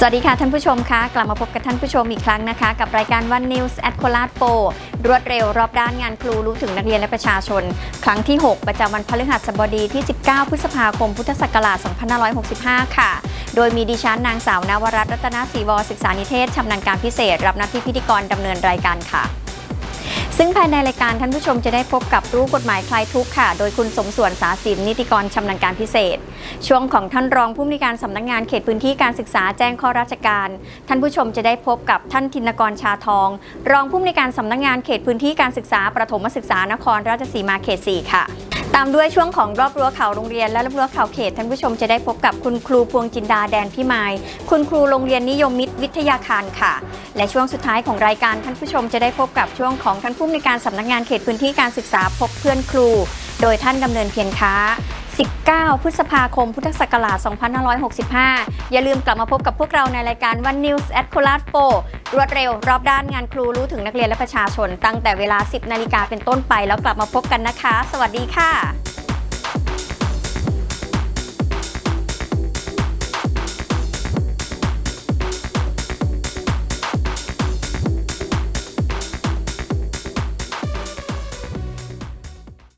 สวัสดีค่ะท่านผู้ชมคะกลับมาพบกับท่านผู้ชมอีกครั้งนะคะ กับรายการ One News at โคราชโรวดเร็วรอบด้านงานครูรู้ถึงนักเรียนและประชาชน ครั้งที่ 6 ประจำวันพฤหัสบดีที่ 19 พฤษภาคม พุทธศักราช 2565 ค่ะ โดยมีดิฉันนางสาวนวรัตน์รัตนศรีวศึกษานิเทศชำนาญการพิเศษ รับหน้าที่พิธีกรดำเนินรายการค่ะ ซึ่งภายในรายการท่านผู้ชมจะได้พบกับรู้กฎหมายคลายทุกข์ค่ะ โดยคุณสมส่วนสาสินนิติกรชำนาญการพิเศษ ช่วงของท่านรองผู้อำนวยการสำนักงานเขตพื้นที่การศึกษาแจ้งข้อราชการ ท่านผู้ชมจะได้พบกับท่านธินกรชาทอง รองผู้อำนวยการสำนักงานเขตพื้นที่การศึกษาประถมศึกษานครราชสีมาเขต 4 ค่ะ ตามด้วยช่วงของรอบรั้วเขาวโรงเรียนและรอบรั้วเขาวเขตท่านผู้ชมจะได้พบกับคุณครูพวงจินดาแดนพิมายคุณครูโรงเรียนนิยมมิตรวิทยาคารค่ะ และช่วงสุดท้ายของรายการท่านผู้ชมจะได้พบกับช่วงของท่านผู้อำนวยการสำนักงานเขตพื้นที่การศึกษาพบเพื่อนครู โดยท่านดำเนินเพียรค้า 19 พฤษภาคม พุทธศักราช 2565 อย่าลืมกลับมาพบกับพวกเราในรายการ One News at c o l a s รวดเร็ว รอบด้านงานครูรู้ถึงนักเรียนและประชาชน ตั้งแต่เวลา 10 นาฬิกาเป็นต้นไป แล้วกลับมาพบกันนะคะ สวัสดีค่ะ